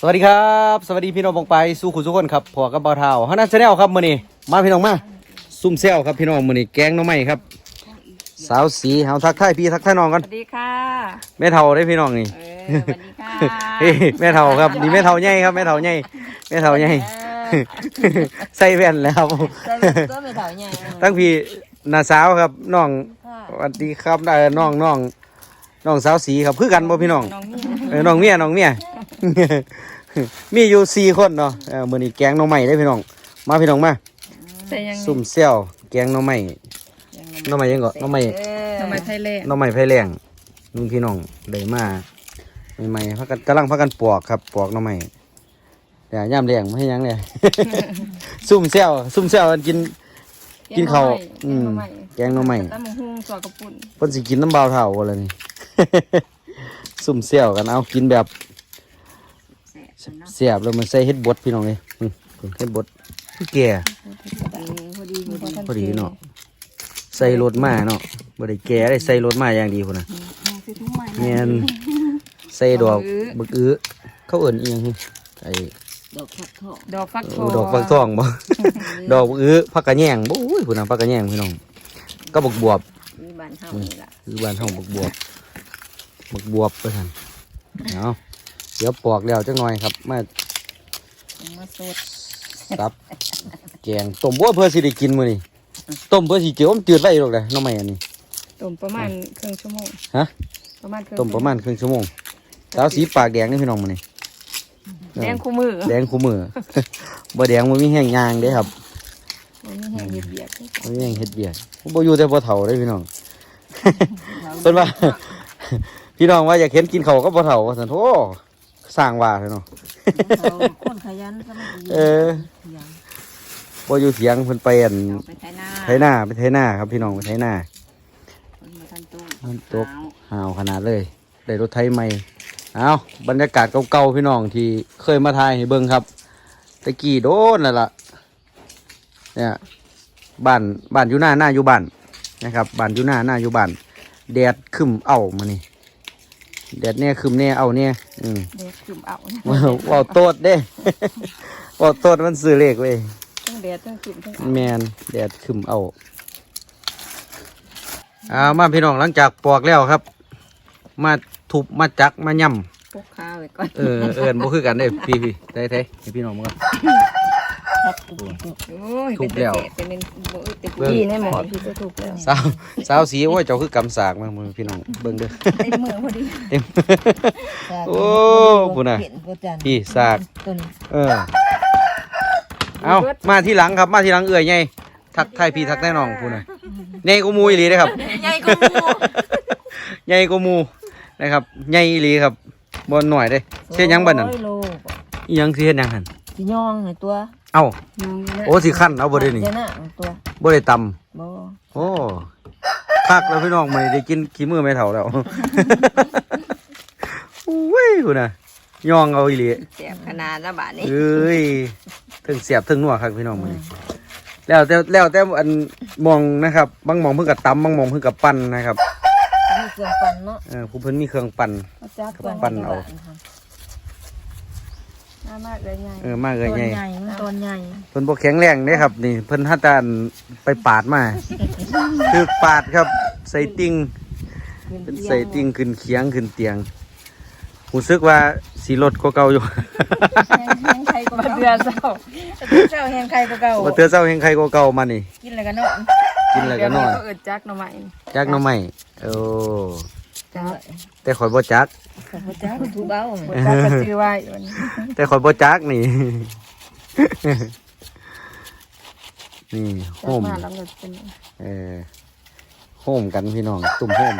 สวัสดีครับ สวัสดีพี่น้องบองไปสู่คุณทุกคนครับพอกับเบาเท้าฮานาชาแนลครับมื้อนี้มาพี่น้องมาซุ่มเซลครับพี่น้องมื้อนี้แกงหน้องไม้ครับ สาวสีเฮาทักทายพี่ทักทายน้องกันสวัสดีค่ะแม่เฒ่าได้พี่น้องนี่เออสวัสดีค่ะเฮ้ยแม่เฒ่าครับนี่แม่เฒ่าใหญ่ครับแม่เฒ่าใหญ่แม่เฒ่าใหญ่เออใส่แว่นแล้วครับใส่เป็นตัวไม่เท่าใหญ่ตั้งพี่น้าสาวครับน้องค่ะสวัสดีครับเอ่อน้องน้องน้องสาวสีครับคือกันบ่พี่น้องน้องนี่เออน้องเมียน้องเมีย มีอยู่สี่คนเนาะเออมื้อนี้แกงหน้องใหม่ได้พี่น้อง มาพี่น้องมาใส่ยังซุ่มเซลแกงหน้องใหม่หน้องใหม่ยังก็หน้องใหม่ทำไมไทยแลนด์หน้องใหม่ไฟแรงนุ่นพี่น้องได้มาใหม่ๆพักกันกำลังพักกันปอกครับปอกหน้องใหม่เดี๋ยวย่ามแรงไม่ให้หยังเลย ซุ่มเซลซุ่มเซลกันกิน กินข้าวอืมแกงหน้องใหม่ ตำบักหุ่งตัวกระปุ่นเพิ่นสิกินน้ำเบาเท่าบ่ล่ะนี่ ซุ่มเซลกันเอากินแบบ เสียบแล้วมันใส่เฮ็ดบดพี่น้องเลยอืมเฮ็ดบดแก่พอดีมีคนพอดีเนาะใส่รถมาเนาะบ่ได้แก่ได้ใส่รถมาอย่างดีพุ่นน่ะแม่นใส่ดอกบักอื้อเขาเอิ้นอีหยังไอ้ดอกฟักทองดอกฟักทโอ้องดอกฟักทองบ่ดอกบักอื้อผักกะแยงบ่อุ้ยพุ่นน่ะผักกะแยงพี่น้องก็บักบวบมีบ้านเฮานี่ล่ะคือบ้านเฮาบักบวบบักบวบไปซั่นเอา เดี๋ยวปอกแล้วจักหน่อยครับมาเอามาสดตับ แกงต้มบ่เพื่อสิได้กินมื้อนี้ต้มเพื่อสิเจียวมันจืดไว้ดอกเด้อน้องใหม่อันนี้ต้มประมาณครึ่งชั่วโมงฮะประมาณครึ่งต้มประมาณครึ่งชั่วโมงสาวสีปากแดงนี่พี่น้องมื้อนี้แดงคู่มือแดงคู่มือบ่แดงมันมีแห้งยางเด้ครับมันมีแห้งเบียดเบียดมันมีแห้งเฮ็ดเบียดบ่อยู่แต่บ่เฒ่าเด้พี่น้องเพิ่นว่าพี่น้องว่าอยากเห็นกินข้าวก็บ่เฒ่าว่าซั่นโธ่ สร้างว่าเถอะเนาะคนขยันก็ไม่ดีเออบ่อยู่เถียงเพิ่นไปอั่นไปไถนาไถนาไปไถนาครับพี่น้องไปไถนาคนมาทันตู้มันตกหาวขนาดเลยได้รถไถใหม่เอาบรรยากาศเก่าๆพี่น้องที่เคยมาถ่ายให้เบิ่งครับตะกี้โดนนั่นล่ะเนี่ยบ้านบ้านอยู่หน้าหน้าอยู่บ้านนะครับบ้านอยู่หน้าหน้าอยู่บ้านแดดขึ้นเอามานี่ แดดเนี่ยขึ้นเนี่ยเอาเนี่ยอืมเด็กจุ่มเอาเนี่ยว่าวโตดเด้ว่าวโตดมันซื้อเลขเว้ยทั้งแดดทั้งจุ่มทั้งเอาแมนแดดขึ้นเอาอ่ามาพี่น้องหลังจากปอกแล้วครับ มาทุบมาจักมาย่พกข้าวไว้ก่อนำเออเอินบ่คือกันเด้พี่พี่ไทยไทยให้พี่น้องมา ครับโอ้ยทุบแล้ว เป็นเป็นบ่อึดติดเบิ่งดีแน่หมอพี่จะถูกแล้วสาวสาวสีโอ้ยเจ้าคือกำสากมามือพี่น้องเบิ่งเด้อเต็มมือพอดีเต็มโอ้พุ่นน่ะพี่สากตัวนี้เออเอามาที่หลังครับมาที่หลังเอื่อยไงทักทายพี่ทักทายน้องพูดน่ะใหญ่กูมูอีหลีเด้อครับใหญ่กว่าหมูใหญ่กว่าหมูนะครับใหญ่อีหลีครับบนหน่อยเด้เช่นยังบันนั่นโอ้ยโลอิหยังสิเฮ็ดหยังหั่นสิย่องให้ตัว เอ้าย่องยู่นะโอ้สิขั้นเอาบ่ได้นี่ เดี๋ยวนะตัวบ่ได้ตำบ่โอ้คักแล้วพี่น้องมื้อนี้ได้กินขี้มือไม่เท่าแล้ว อุ้ยพุ่นน่ะย่องเอาอีหลีแซ่บขนาดละบาทนี้เอ้ยถึงเสียบถึงนัวครับพี่น้องมื้อนี้แล้วแต่แล้วแต่อันมองนะครับ บางหมองเพิ่นก็ตำบางหมองเพิ่นก็ปั่นนะครับมีเครื่องปั่นเนาะเออผู้เพิ่นมีเครื่องปั่น เอาจักปั่นเอาน่ามากเลยใหญ่เออมาเอ้ยใหญ่มันต้นใหญ่เพิ่นบ่แข็งแรงเด้ครับ นี่ เพิ่นหัดแตอันไปปาดมาคือปาดครับ ใส่ติ่งเป็นใส่ติ่งขึ้นเคียงขึ้นเตียงรู้สึกว่าสีลดกว่าเก่าอยู่แห้งไข่กว่าเก่าเดือเศร้าเจ้าแห้งไข่กว่าเก่าบ่เตือเช้าแห่งใครกว่าเก่ามานี่ กินอะไรกันเนาะกินแล้วก็นอนเดี๋ยวก็เอิดจักหน่อไม้จักหน่อไม้โอ้จักแต่ข่อยบ่จัก บ่จักถูกเบ้าบ่จักก็ซื้อไว้วันนี้แต่ข่อยบ่จักนี่ นี่โฮจักมมาแล้วก็เป็นเออโฮมกันพี่น้อง ตุ่มโฮม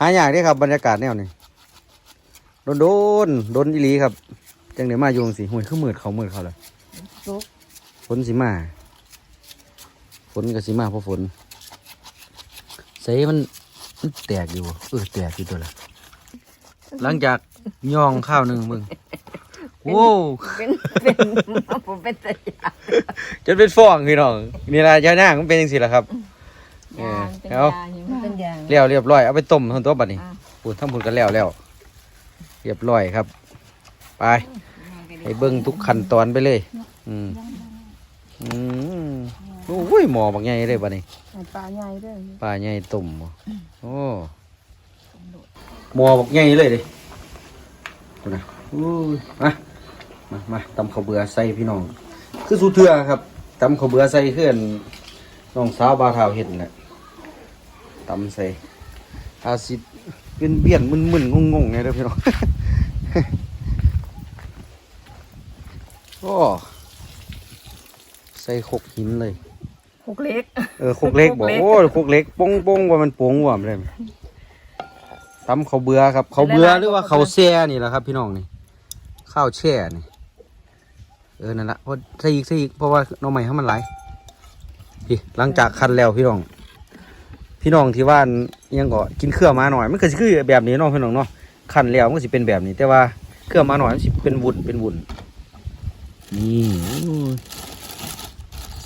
หายากเด้ครับบรรยากาศแนวนี้โดนโดนโดนอีหลีครับ จังเดี๋ยวมาโยจังสิห่วยคือมืดเขามืดเขาเลย ซุกฝนสิมา ฝนก็สิมาเพราะฝนใส่มันมันแตกอยู่บ่เออแตกอยู่ตัวละ หลังจากย่องข้าวหนึ่งมึงโว้วเป็นเป็นผมเป็นตะยาจนเป็นฟองพี่น้องนี่ละยาหน้างมันเป็นยังสิล่ะครับเออเป็นเอายาหิมะเป็นยาแล้วเรียบร้อยเอาไปต้มทั้งตัวบัดนี้อะปูดทั้งปูดกันแล้วแล้วเรียบร้อยครับ ไปให้เบิ่งทุกขั้นตอนไปเลย อืมอืมโอ้ยหมอบักใหญ่เลยบัดนี้ให้ปลาใหญ่เด้อปลาใหญ่ตุ่มบ่โอ้ หมอบักใหญ่เลยดิดูนะอู้ยมามามาตำข้าวเบื่อใส่พี่น้อง คือสูเทือครับตำข้าวเบื่อใส่เพื่อนน้องสาวบาวเทาเห็นแหละตำใส่อาซิดเป็นเบี้ยนๆมึนๆงงๆไงเด้อพี่น้องโอ้ใส่ขกหินเลยหกเล็ก เออโคกเล็กบอกโคกเล็กโอ้ยโคกเล็กปงปงว่ามันโปงว่ามันเลย ตำข้าวเบื่อครับข้าวเบื่อหรือว่าข้าวแช่นี่แหละครับ พี่น้องนี่ข้าวแช่นี่เออนั่นละเพราะใส่อีกใส่อีกเพราะว่าหน้องใหม่ให้มันไหลายพี่หลังจากคันแล้วพี่น้อง พี่น้องที่ว่าอันอิหยังก็กินเครื่องมาหน่อยมันก็สิคือแบบนี้เนาะพี่น้องเนาะคันแล้วมันก็สิเป็นแบบนี้ แต่ว่าเครื่องมาหน่อยมันสิเป็นวุ้นเป็นวุ้นนี่โอ้ย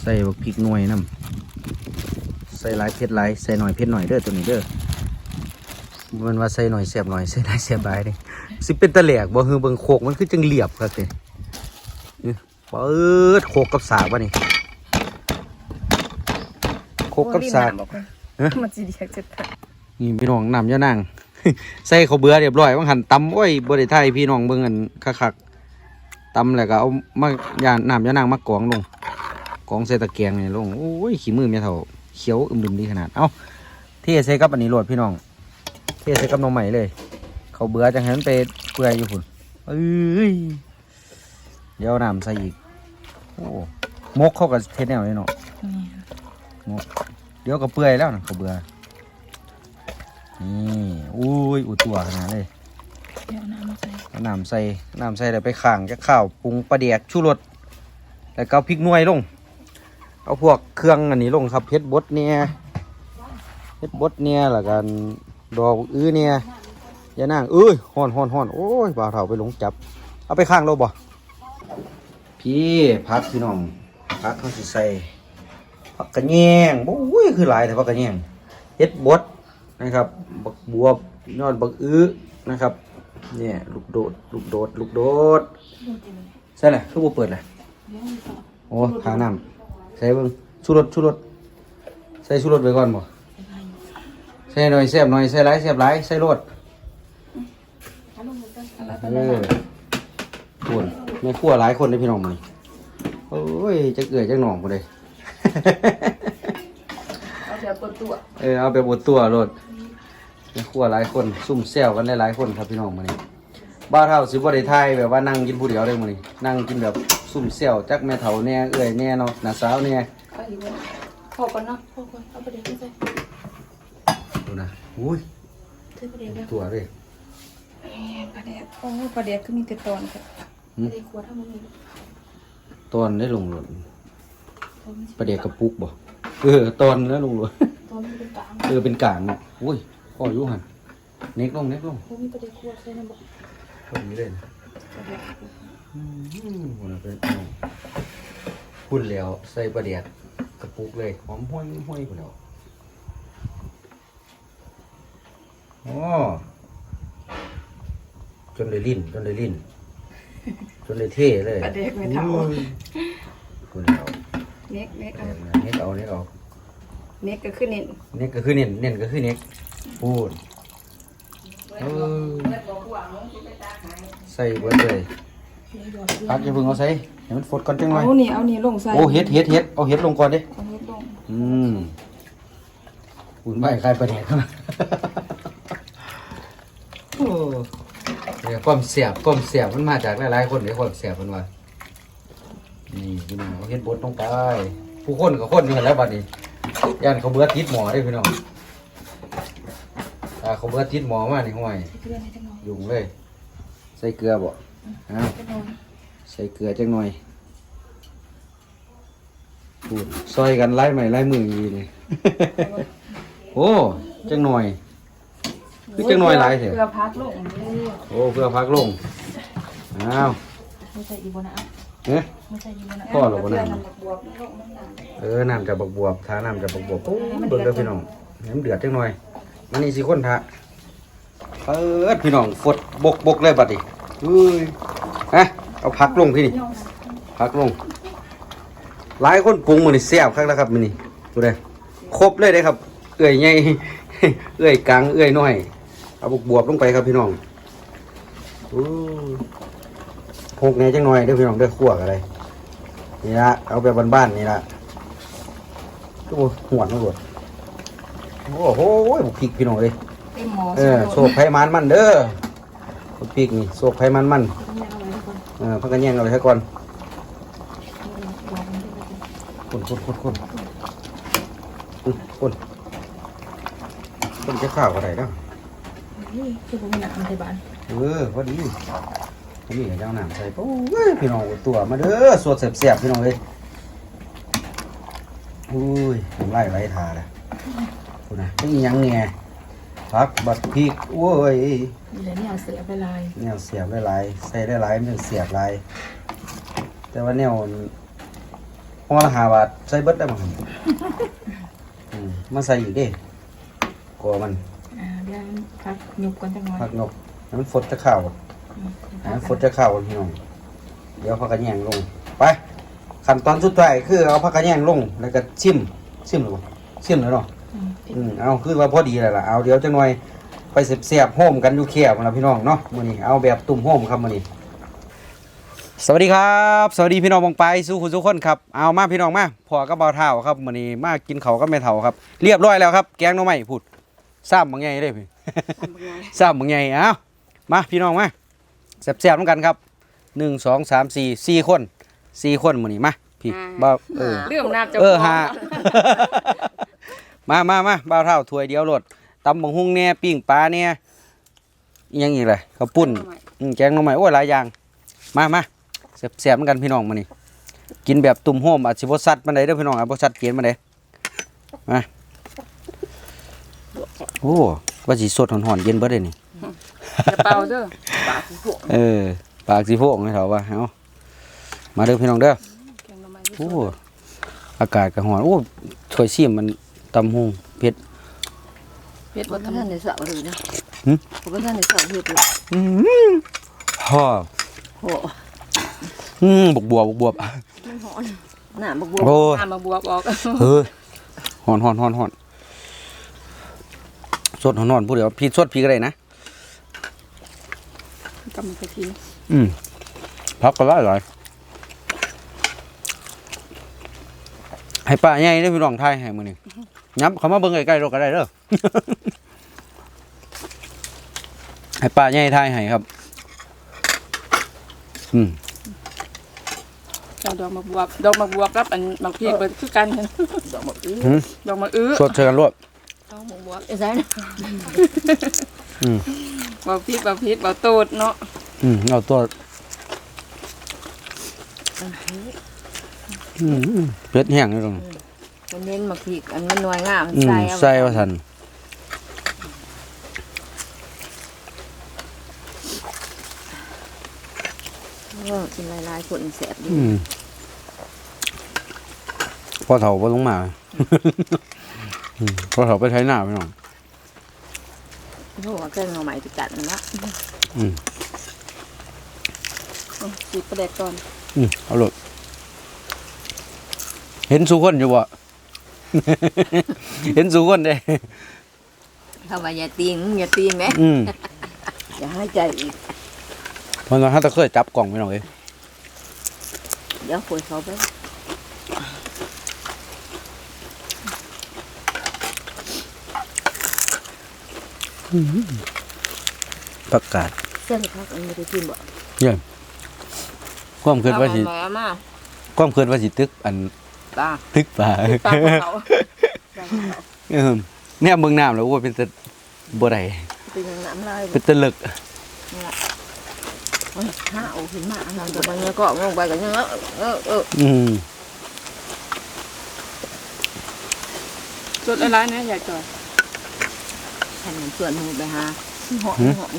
ใส่บักพริกหน่วยน้ำใส่หลายเผ็ดหลายใส่หน่อยเผ็ดหน่อยเด้อตัวนี้เด้อ มันว่าใส่หน่อยแสบหน่อยใส่หลายแสบหลายเด้สิเป็นตะแหลกบ่คือเบิ่งโคกมันคือจังเหลียบครับเด้นี่เปิดโคกกับสากวะนี่โคกกับสากเออมันสิเดียกจะตายนี่พี่น้องน้ำยานางใส่ข้าวเบื่อเรียบร้อยว่างหันตำโอ้ยบ่ได้ไทยพี่น้องเบิ่งกันคักๆตำแล้วก็เอามาย่านน้ำยานางมากองลงกองใส่ตะแกรงนี่ลงโอ้ยขี้มือเมียเฒ่าเขียวอึมดึมดีขนาดเอ้าเทใส่กับอันนี้โหลดพี่น้อง เทใส่กับหนมใหม่เลยข้าวเบื่อจังหันไปเปื่อยอยู่พุ่นเอ้ยเดี๋ยวเอาน้ำใส่อีกโอ้มกเข้ากับเทศแนวเลยเนาะนี่เดี๋ยวก็เปื่อยแล้วนะเขาวเบื่อนี่อุ้ยอุดตัวขนาดเลยเดี๋ยวน้ำมาใส่เอาน้ำใส่น้ำใส่แล้วไปข้างจะข้าวปรุงปลาเดียกชูรสแล้วก็เอาพริกหน่วยลง เอาพวกเครื่องอันนี้ลงครับเพชรบดเนี่ยเพชรบดเนี่ยแล้วกัน ดอกอื้อเนี่ยอยานั่งเอ้ยห่อนห่อนห่อนโอ้ยบ่าวเถาไปหลงจับ เอาไปข้างเราบ่พี่พักพี่น้องพักเขาสิใส่ผักกระแยงโอ้ยคือหลายแต่ผักกระแยงเฮ็ดบดนะครับบักบวบยอดบักอื้อนะครับเนี่ยลูกโดดลูกโดดลูกโดดใช่แหละคือบ่เปิดเลยโอ้ทาน้ำใส่เบิ่งชูรสชูรสใส่ชูรสไว้ก่อนบ่ ใส่หน่อยแซ่บหน่อยใส่หลายแซ่บหลายใส่รสเออคนแม่ครัวหลายคนเลยพี่น้องมื้อนี้โอ้ยจักเอื้อยจักหนองบ่ได้เอาเดี๋ยวเปิดตัวเออเอาไปบดตัวรถในครัวหลายคนซุ่มแซวกันหลายๆคนครับพี่น้องมื้อนี้บ้านเฮาสิบ่ได้ทายแบบว่านั่งกินผู้เดียวได้มื้อนี้นั่งกินแบบซุ่มแซวจักแม่เฒ่าแน่เอื้อยแน่เนาะน้าสาวแน่เอาอีกแล้วพอก่อนเนาะพอก่อนเอาไปเดี๋ยวไม่ใส่ ดูนะอุ้ยเทไปเดี๋ยวแล้วตัวเลยปลาแดกโอ้ยปลาแดกก็มีแต่ตอนครับหืมไอ้ขวดถ้ามันมีตอนได้ลงหล่นตอนมันประเดี๋ยวกระปุกบ่เออตอนแล้วลงหล่นตอนมันเป็นกลางเออเป็นกลางเนาะอุ้ยพ่ออยู่หั่นเน็กลงเน็กลงเขามีปลาแดกขวดใส่น้ำบอกพอดีเลยนะปลาแดกอืมพุ่นน่ะเป็นเอาพุ่นแล้วใส่ประเดี๋ยวกระปุกเลยหอมห้วยห้วยพุ่นแล้ว โอ้ จนเลยลิ้นจนเลยลิ้นจนเลยเท่เลยปลาแดกไม่เท่าคุณเอาเน็กเน็กเอาเน็กเอาเน็กเอาเน็กก็ขึ้นเน็ตเน็กก็คือเน็นเน็นก็คือเน็กพูดเออใส่เบิดเลยพักอย่าเพิ่งเอาใส่ให้มันฟดก่อนจังหน่อยเอานี่เอานี่ลงใส่โอ้เฮ็ดเฮ็ดเฮ็ดเอาเฮ็ดลงก่อนดิเอาเฮ็ดลงอืมอุ่นไม่ใครประเด็นโอ้เดี๋ยว ความเสียบความเสียบมันมาจากหลายๆคนเดี๋ยความเสียบมันว่านี่พี่น้องเฮ็ดบดลงไปผู้คนกับคนอยู่หั่นแล้วบัดนี้ย่านเขาเบื่อติดหมอได้พี่น้องถ้าเขาเบื่อติดหมอมาใส่เกลือให้จังหน่อยยุ่งเลยใส่เกลือบ่อ้าวจังหน่อยใส่เกลือจังหน่อยพูดซอยกันไล่ใหม่ไล่มืออยู่นี่โอ้จังหน่อย คือจังหน่อยหลายเถอะเกลือพักลงเลยโอ้เพื่อพักลงอ้าวไม่ใส่อีโบนะเอ๊ะไม่ใส่อีโบนะพ่อเหรอบ่นะเกลือำบวบๆลงน้ำหนักเออน้ำจะบักบวบทาน้ำจะบักบวบโอ้เบิ่งเด้อพี่น้องให้มันเดือดจังหน่อยมันนี่สิคนทะเปิดพี่น้องฟดบกบกเลยบัดนี้อุ้ยฮะเอาพักลงพี่นี่พักลง หลายคนปรุงมันนี่แซ่บคักแล้วครับมันนี่ดูได้ครบเลยได้ครับ เอื่อยใหญ่เอื่อยกลางเอื่อยน้อย เอาบวบๆลงไปครับพี่น้องอู้พกแหน่จังหน่อยเด้อพี่น้องเด้อขั่วกันเลยนี่ละเอาแบบบ้านๆนี่ละโอ้หวดนะหวดโอ้โหบุกพริกพี่น้องเลยเต็มหมอเออโศกไผมันมันเด้อบุกพริกนี่โศกไผมันมันเออพักกันแย่งเอาเลยซะก่อนคนคนคนคนอืมคนคนจะข้าวอะไรเนาะ นี่คือผมหนักในบ้านเออพอดีผมมีกับเจ้าหนามใส่โอ้ยพี่น้องเอาตัวมาเด้อสวดเสียบๆพี่น้องเลยอุ้ยผมไล่ไล่ทาเลยคุณนะนี่ยังไงพักบัดพริกโอ้ยมีแต่เนี่ยเสียไปลายแนวเสียบได้หลายใส่ได้หลายมันถึงเสียบหลายแต่ว่าแนวห้องละหาบาทใส่เบิดได้มั้งอืมมาใส่อีกเด้กลัวมัน อ่าเดี๋ยวพักยุบกันจังหน่อยผักนกให้มันฟดจะข้าวให้มันฟดจะข้าวพี่น้องเดี๋ยวผักกระแยงลงไปขั้นตอนสุดท้ายคือเอาผักกระแยงลงแล้วก็ชิมชิมหรือเปล่าชิมเลยเนาะอืมอืมเอาคือว่าพอดีแล้วล่ะเอาเดี๋ยวจังหน่อยไปเสียบๆโฮมกันอยู่เขียบนะพี่น้องเนาะมื้อนี้เอาแบบตุ่มโฮมครับมื้อนี้ สวัสดีครับ สวัสดีพี่น้องบองไปสู้คุณทุกคนครับเอามาพี่น้องมาพอก็เบาเท่าครับมื้อนี้มากินเขาวก็ไม่เท่าครับ เรียบร้อยแล้วครับ แกงหน่อไม้พูด ซ้ำบางไงเลยพี่ซ้ำบางไงเอามาพี่น้องมาแซ่บๆน้ำกันครับหนึ่งสองสามสี่สี่คนสี่คนมื้อนี้มาพี่บ่าวเออเรื่องน้ำจะเออฮะมามามาบ่าวเท่าถ้วยเดียวโลดตำบังฮุ่งเนี่ยปิ้งปลาเนี่ยอิหยังอีกเลยข้าวปุ้นอืมแกงหน่อไม้โอ้ยหลายอย่างมามาเสียบเสียบๆเหมือนกันพี่น้องมานี่กินแบบตุ่มโฮมอาจสิบ่ซัดมันได้เด้อพี่น้องอะบ่ซัดเกียนมาได้มา โอ้ว่าสิสดหอนๆเย็นเบิดเลยนี่จะเป่าเด้อปากผงเออปากสิโพกให้เถาว่าเอามาเด้อพี่น้องเด้อแกงหน่อไม้โอ้อากาศก็ร้อนโอ้ถ้วยชิมมันตำฮุงเผ็ดเพชรบ่บ่ทัทำนได้สาวเลยนะหึบ่ทันได้สาวเฮ็ดเลยอืมฮ่อโอ้อืมบวบบวบบวบมันหอนหน้าบ่บวโอ้ยน้ำมาบวกออกเฮ้ยหอนหอนหอนหอน สดหอนหอนพูดเดี๋ยวพี่สดพี่ก็ได้นะกำมันกะทิอืมพักก็ได้หลายให้ป้าใหญ่ได้อพี่น้องไทยให้มือนี่ย้ำเขามาเบิ่งใกล้ๆเราก็ได้เด้อให้ป้าใหญ่ไทยให้ครับ อืมเอาดอกมาบวบดอกมาบวบรับอันบางพี่เปิดคือกันดอกบ่อื้อดอกมาอื้อสดเชิญกันรวด เอาหมูบวกไอ้ซ่นะอืมบ่พริกบ่พริกบ่โตดเนาะอืมเอาตัวอืมเป็ดแห้งนี่ตรงมันเน้นมาพริกอันมันหน่วยงามอืมใส่เอาใส่ว่าทันเออกินหลายๆคนแซ่บดีอืมพอเถาพอลงมา อืมพอเถาไปใช้หน้าไปหน่อยเพราะว่าเครื่องเอาใหม่ติดกันนะสีประเด็กก่อน อืมเอาเลยเห็นสุคนอยู่บ่ เห็นสุคนเด้เข้ามาอย่าตีงอย่าตีงแหมอืมอย่าให้ใจอีกเพราะเราถ้าเคยจับกล่องไปหน่อยเดี๋ยวคุยเขาไป ประกาศเส้นพักอันไม่ได้กินบ่ความเคลื่อนว่าสิเอามามาความเคลื่อนว่าสิตึกอันตาตึกป่าปากเขาเออเนี่ยเมืองน้ำแล้วโอ้ยเป็นแต่บ่ได้เป็นอย่างน้ำลายเป็นแต่เลึกโอ้ยห้าเอาขึ้นมาเราจะไปเงี้ยก็ลงไปกันเงี้ยเออเอออืมสดอะไรนะอยากจอย แผ่นส่วนหมูไปหาหอมหอม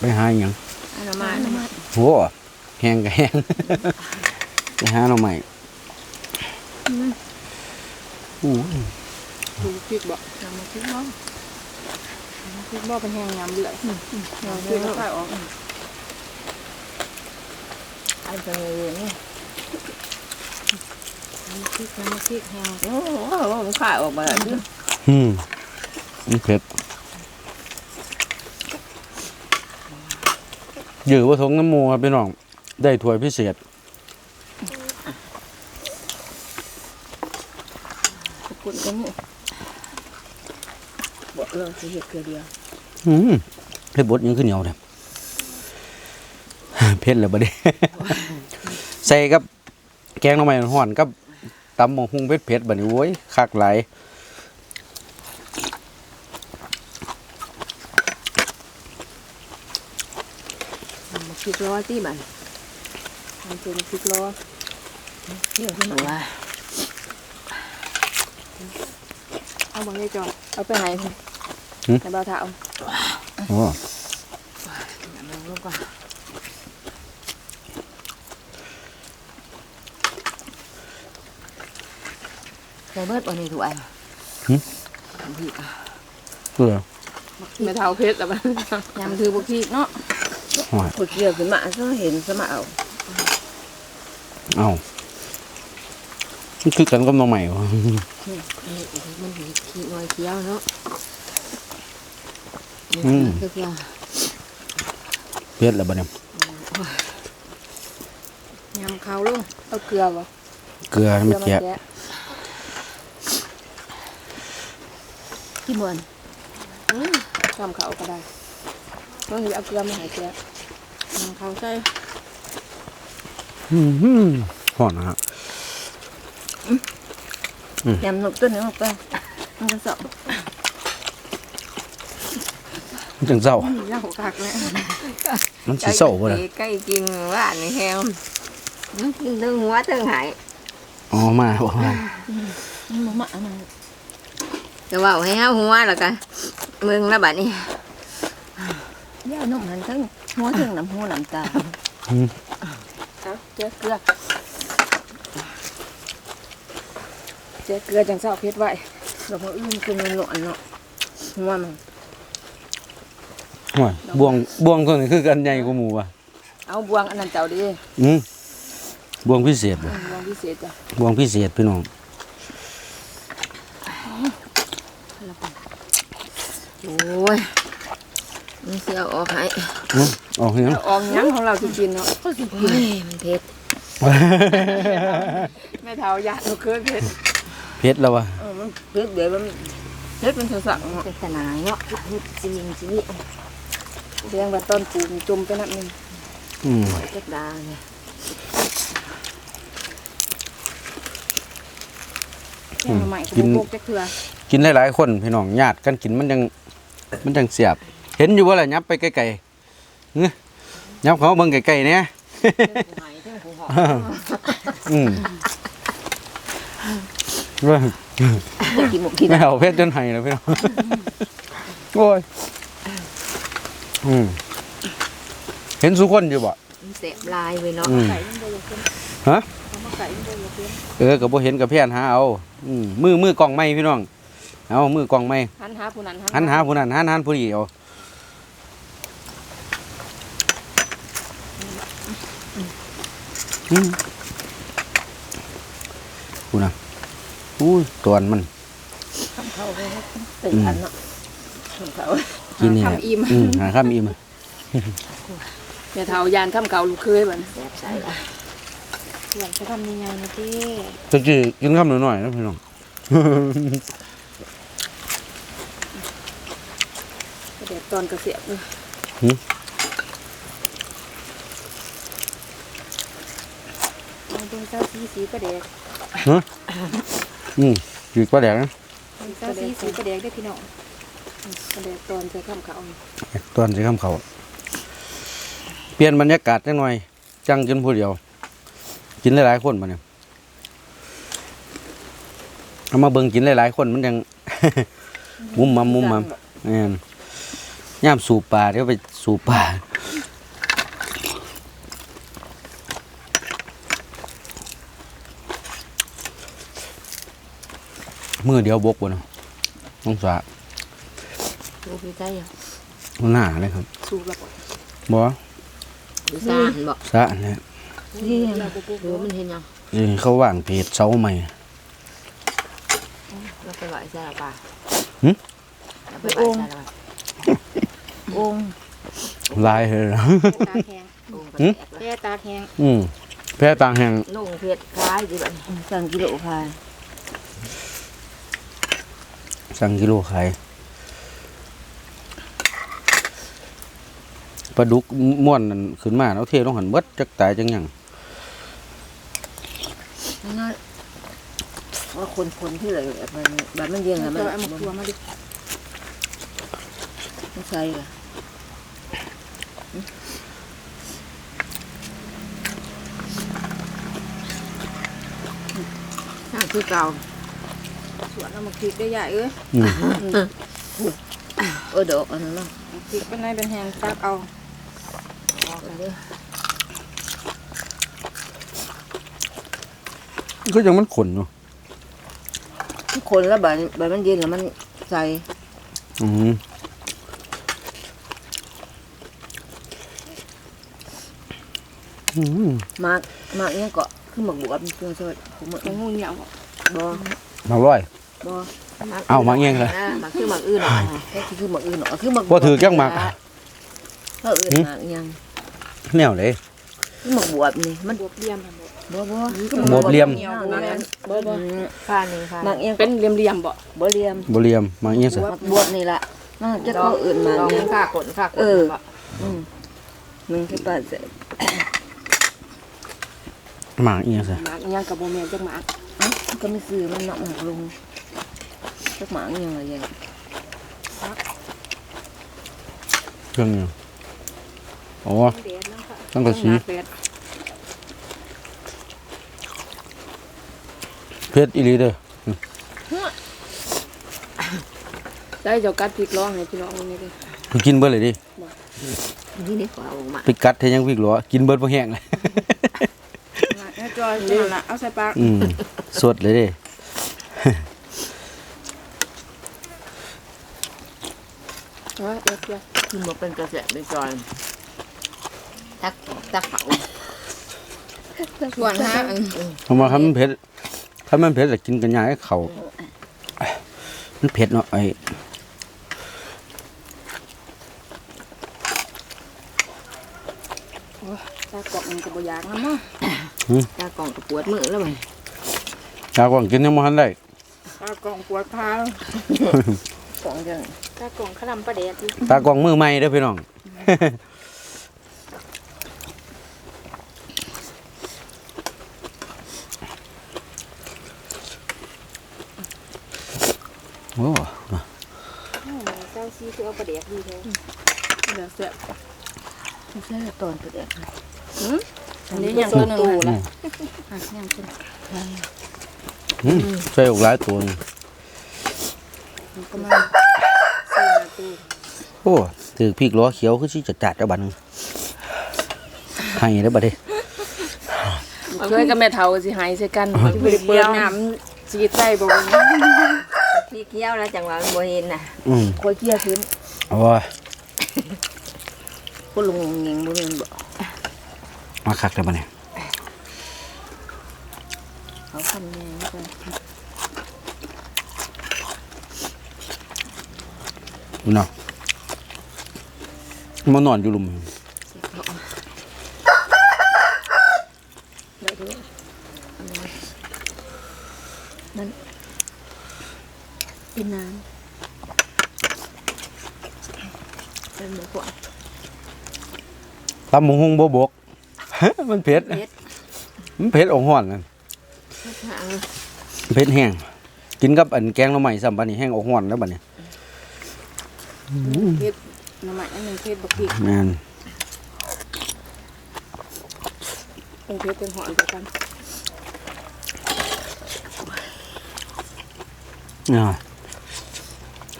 ไปหาอหยังอันนั้นมาอันนั้นมาโหแห้งก็แห้ง ไปหาหน่อใหม่อู้ยดูพริกบ่ทำมาคิดว่าพริกบ่เป็นแห้งยำเดือดยำเดือดค่อยออกจะมีนี่น้ำพริกน้ำพริกแห้งโอ้โหมันขาดออกมาแล้วดิ อืมมันเผ็ดยือว่าทงน้ำหมูครับพี่น้อง ได้ถ้วยพิเศษคุณก็นี่บอกเราจะเห็ดเกลือเดียว อืมเผ็ดบดยังขึ้นเหนียวเลยเผ็ดเลยบ่ได้ใส่กับแกงหน่อไม้ห่อนกับตำหมกฮุงเผ็ดเผ็ดๆบัดนี้โว้ยคักหลาย มา พริกร้อยที่บันทำเป็นพริกล้อเที่ยวขึ้นมาว่าเอาบังได้จอดเอาไปไหนในเบาเท้าโอ้น้ำลงลงก่อนใส่เบิดวันนี้ถูกไอ้น้ำพริกเกลือไม่เท้าเพชรแต่ว่ายำคือบุกพริกเนาะห่วย ขุดเกี่ยวขึ้นมาก็เห็นสมาเอาเอ้ามันคือกันกับหน่อไม้วะนี่มันมีขี้น้อยเคี้ยวเนาะคือเคี้ยวเผ็ดแล้วบัดนี้ยำเขาลุงเอาเกลือบ่เกลือให้เกลืมัอนมาแกะแกะขี้มวนทำเขาก็ได้ต้องเห็นเอาเกลือมาใหายแกะ ยำเขาใส่อื้อหือห่อนนะฮะยำนกตัวนึงออกไปมันก็สอบมันจังเศร้านี่เล่าคักแล้วมันสิเศร้าบ่ล่ะใกล้กินว่าในแฮมตึงหัวตึงหายอ๋อมาบ่มามันมาอันนั้นจะว่าให้เฮาหัวแล้วกันมึงละบัดนี้ย่านมหันทั้ง หัวทั้งน้ำหูน้ำตาอืม เอาเจ๊เกลือเจ๊เกลือจังเศร้าเพชรไว้เราพออื่นคือมันหลอนเนาะหัวมันห่วยบวงบวงตัวนี้คือกันใหญ่กว่าหมูว่ะเอาบวงอันนั้นเจ้าดีอืมบวงพิเศษบ่บวงพิเศษจ้ะบวงพิเศษพี่น้องโอ้ย มันเสียออกให้อื้อออกยังเอาออกหยังของเราจริงๆเนาะเฮ้ยมันเผ็ดแม่เท้ายาหนูเคยเพชรเผ็ดแล้ววะเออมันเผ็ดเดี๋ยวมันเพชรเป็นสั่งๆเนาะเป็นตะนายเนาะจริงจริงเลี้ยงแบบต้นปูมจุ่มไปนัดหนึงอืมเผ็ดดาเนี่ยแค่ใหม่ก็บ่พกจะเถื่อกินหลายๆคนพี่น้องญาติกันกินมันจังมันจังเสียบ เห็นอยู่ว่าล่ะยับไปไกลๆเงื้อยับเขาเบิ่งไกลๆเนี่ยอืมเว้ยกินหมกกินไม่เอาเพชรจนไห้แล้วพี่น้องโอ้ยอืมเห็นสุคนอยู่บ่เสพลายไว้เนาะอืมฮะเอามาไก่มันบ่อกับบ่เห็นกับเพี้ยนหาเอาอืมมือมือกล่องไม้พี่น้องเอามือกล่องไม้หันหาผู้นั้นหันหาผู้นั้นหันหันผู้นี้เอา อืมผู้น่ะอุ้ยตวนมันทำเขาไปให้ตื่นอันเนาะทำเขากินนี่แหละทำอิ่มอืมหาข้ามอิ่มแม่เท้ายานข้ามเขาลูกเคยบันแสบใส่ละอยากจะทำยังไงนะพี่ตะกี้กินข้ามหน่อยๆนะพี่น้องเดี๋ยวตอนเกษียณเลยหืม เอาเบิ่งเจ้าสีสีกระเดกอืมอยู่ปลาแดกนะเจ้าสีสีกระเดกได้อพี่น้องกระเดกตอนจะข้ามเขาตอนสิข้ามเขาเปลี่ยนบรรยากาศจังหน่อย จังกินผู้เดียว กินหลายๆคนมาเนี่ยเอามาเบิ่งกินหลายๆคนมันยัง มุมมัมมุมมัมแม่นย่ามสูบปลาเดี๋ยวไปสูบปลา มือเดียวบกบ่เนาะน้องสาดูพี่ใจอะหน้าเลยครับสูบแล้วบ่บ่ดูซ่านบอกสะอันนี้สนี่ดูมันเห็นยังนี่เขาว่างเพจเสาใหม่เราไปไหวใช่หรือเปล่าหึเราไปไหวใช่หรือเปล่าองค์ลายเฮ้ยตาแข็งโอ้ก็หึแตกแล้วแย่ตาแข็งอืมแพ้ต่างแห่งนุ่งเพชรคล้ายดีแบบสั่งกิโลพาย สั่งกิโลขายปลาดุกม่วนนั่นขึ้นมาเอาเทลงหันเบิดจักตายจังหยังนั่นว่าคนคนที่เลยแบบมันแบบมันเย็นแล้แล้ววก็มันเอามาครัวมาดิมันใส่ละน่าคือเก่า สวนเอามาพริกได้ใหญ่เอ้ยอืมเออดอกอันนั้นเนาะพริกเป็นไงเป็นแหงตักเอาออกกันเลยก็ยังมันขนอยู่คนแล้วแบบแบบมันเย็นแล้วมันใส่อืมอืมมากมากเนี่ยก็คือหมักบวบเครื่องสดผมหมักมันงูเหนียวบ่ บ่มาร้อย บ่เอ้าหมักเองเหรอหมักคือหมักอื่นหน่อยก็คือหมักอื่นหน่อยคือหมักบ่ถือจักหมักก็อื่นหมักยังแนวเลย คือหมักบวบนี่มันบวบเลี่ยมหั่นบ่บ่บ่บวบเหลี่ยมเหนียวบ่แม่นบ่บ่ค่านี่ค่ะหมักเองเป็นเหลี่ยมๆบ่บ่เหลี่ยมบเรียมมาเงี้ยสิหมักบวบนี่ล่ะน่าจะเขาอื่นมาลองเนี่ยค่าขนค่าขนเออบ่อืมหนึ่งที่ป้าเสร็จหมาเงี้ยสิหมากอิหยังกับบ่แม่นจักหมาก ก็ไม่ซื้อมันเนาะหมักลงสักหมักยังไงยังเครื่องอยู่อ๋อเด็ดเนาะค่ะตั้งแต่สีเด็ดเพชรอีหลีเด้อได้เจ้ากัดพริกร้องให้พี่น้องนี่เด้อไปกินเบิดเลยดินี่นี่ขวาออกมาไปกัดเทยังวิกหรอกินเบิดบ่แห้งเลยมาเอา จอยนี่ละเอาใส่ปากอืมสดเลยด้เอาไว้เดี๋ยวเดี๋ยวคือมันเป็นกระแสเป็นจอยตักตักเผาส่วนฮะอันเพราะว่าคันมันเผ็ดคันมันเผ็ดแต่กินกันยากให้เขามันเผ็ดเนาะไอ้ ตากอกมันก็บ่อยากนำเนาะ ตากล่องกระปวดมือแล้วมันชาวกว่างกินยังบ่ทันได้ตากล่องปวดขากล่องจังตากล่องขนำปลาแดดอยู่ตากวางมือใหม่เด้อพี่น้อง โอ้เจ้าซีคือเอาปลาแดดดีแท้เดี๋ยวแซ่บไม่ใช่ตอนตัวเด็ก อันนี้ยังตัวหนึงหั่นอะยังเป็นอืมใส่ออกหลายตัวนี่ประมาณสี่ห้าตัวโอ้ถือพริกล้อเขียวคือสิจะจัดแล้วบัดนึงให้แล้วบัดนี้เคยกับแม่เฒ่าสิหายใส่กันสิบ่ได้เปิดน้ำสีใส่บ่พี่เกี้ยวแล้วจังหวะมันบ่เห็นน่ะอืมคอยเกี้ยวขึ้นโอ้ยก็ลงเงิงบ่เห็นบ่ มาคักแล้วบัดนี้เขาทำยังไงกันเนาะมานอนอยู่หลุมได้ด้วยนั่นเป็นน้ำเป็นหมูกรอบตำหมูฮุงบ่บก มันเผ็ด เผ็ด มันเผ็ดอ่องห่อนนั่นหางเผ็ดแห้ง กินกับอันแกงหน่อไม้ซ้ำบัดนี้แห้งอ่องห่อนแล้วบัดนี้เผ็ดน้ำมันอันหนึงเผ็ดบักพริกแม่นเป็นเผ็ดเป็นหอนไปกันอ่า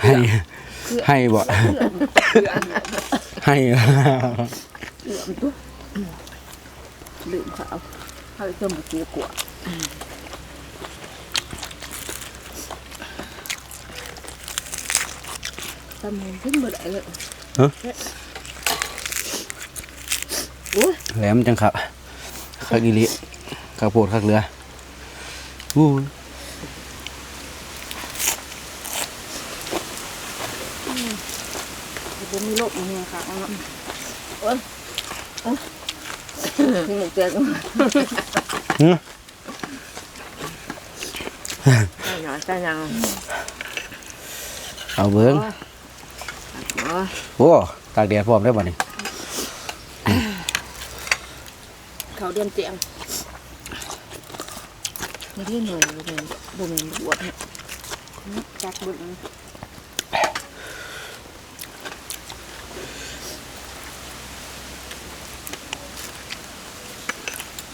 ให้ให้บ่ให้ลืม เขาเขาเพิ่มเกี่ยวกว่าตำมันขึ้นมาได้เลยแหลมจังครับคักอีหลิข้าวโพดคักเหลืออู้ยบ่มีโรคอีหยังค่ะเอาเนาะที่หนึ่งเจอกันหือใช่หน่อย ใช่ยังเอาเบิ้งโอ้ยโอ้ตากแดดพร้อมได้บ่นี่เขาเดือนเจียงไม่ได้เหนื่อยบ่เป็นบ่เป็นบวชเนี่ยจักเบึ้ง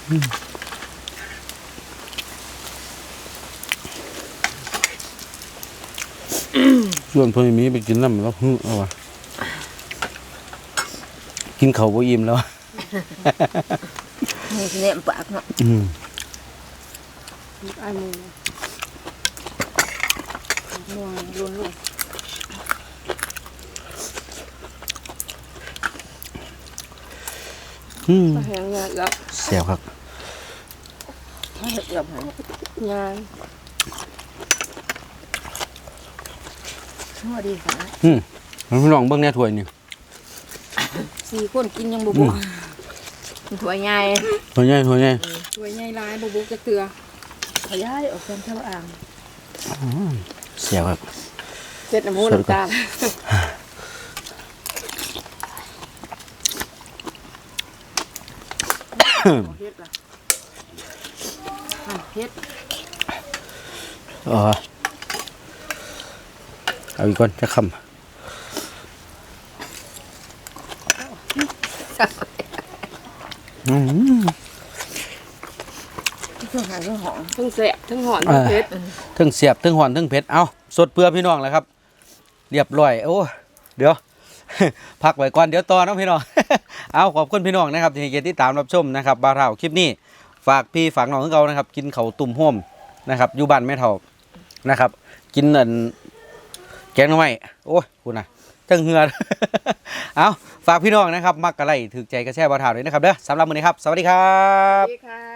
ส่วนเพิ่นมีไปกินน้ำแล้วฮึเอาวะกินข้าวบ่อิ่มแล้วนี่เนี่ยปากเนาะอืมไอ้มือม่วงล้นลงอืมมาแหงงานแล้วแซ่บครับให้ เกือบหันงานชั่วดีค่ะอืมพี่น้องเบิ่งแหน่ถ้วยนี่สี่คนกินยังบ่อืบุมถั่วใหญ่ถ้วยใหญ่ถ้วยใหญ่สวยใหญ่หลายบ่บุจะเกลือขยายออกเป็นเท่าอ่างแซ่บครับเจ็ดน้ำมูน้ำตาลเฮ็ดล่ะอะ เฮ็ดเออเอาอีกก่อนจะคำอืมเครื่องหางเครื่องหอมทั้งแสบทั้งหอนอ่าทั้งเผ็ดทั้งเสียบทั้งหอนทั้งเผ็ดเอาสดเพื่อพี่น้องแล้วครับ เรียบร้อยโอ้เดี๋ยวพักไว้ก่อนเดี๋ยวต่อเนาะพี่น้องเอาขอบคุณพี่น้องนะครับที่ให้เกียรติติดตามรับชมนะครับบาวเท่าคลิปนี้ ฝากพี่ฝากน้องของเรานะครับ กินเขาตุ่มห่มนะครับอยู่บ้านแม่เท่านะครับ กินเงินแกงน้อไม้โอ้ยคุณนะจังเหือเอาฝากพี่น้องนะครับ มักกะไรถือใจกระแช่บาวเท่าเลยนะครับเด้อสำหรับมื้อนี้ครับ สวัสดีครับสวัสดีค่ะ